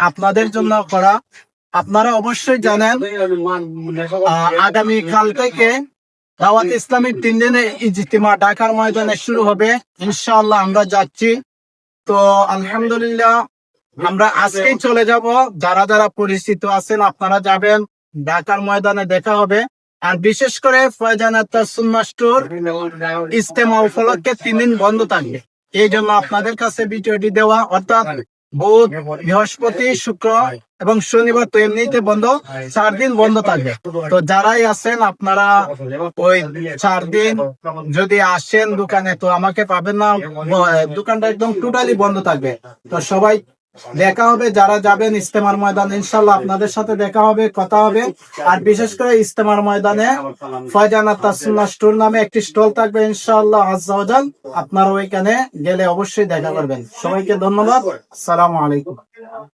আপনাদের জন্য করা? আপনারা অবশ্যই জানেন আগামী কাল থেকে দাওয়াত ইসলামিক তিন দিনের ইজতিমা ঢাকার ময়দানে শুরু হবে। ইনশাআল্লাহ আমরা যাচ্ছি। তো আলহামদুলিল্লাহ আমরা আজকেই চলে যাব। যারা যারা পরিচিত আছেন আপনারা যাবেন। ঢাকার ময়দানে দেখা হবে। আর বিশেষ করে ফয়জান আত্মার স্টোর ইস্তেমা উপলক্ষে তিন দিন বন্ধ থাকবে। এই জন্য আপনাদের কাছে ভিডিওটি দেওয়া অর্থাৎ বুধ বৃহস্পতি শুক্র এবং শনিবার তো এমনিতে বন্ধ চার দিন বন্ধ থাকবে। তো যারাই আছেন আপনারা ওই চার দিন যদি আসেন দোকানে তো আমাকে পাবেন না। দোকানটা একদম টোটালি বন্ধ থাকবে। তো সবাই দেখা হবে, যারা যাবেন ইস্তেমার ময়দান ইনশাল্লাহ আপনাদের সাথে দেখা হবে, কথা হবে। আর বিশেষ করে ইস্তেমার ময়দানে ফয়জানা তাসুল্লাহ স্টোর নামে একটি স্টল থাকবে ইনশাল্লাহ আজান আপনারা ওইখানে গেলে অবশ্যই দেখা করবেন। সবাইকে ধন্যবাদ। সালাম আলাইকুম।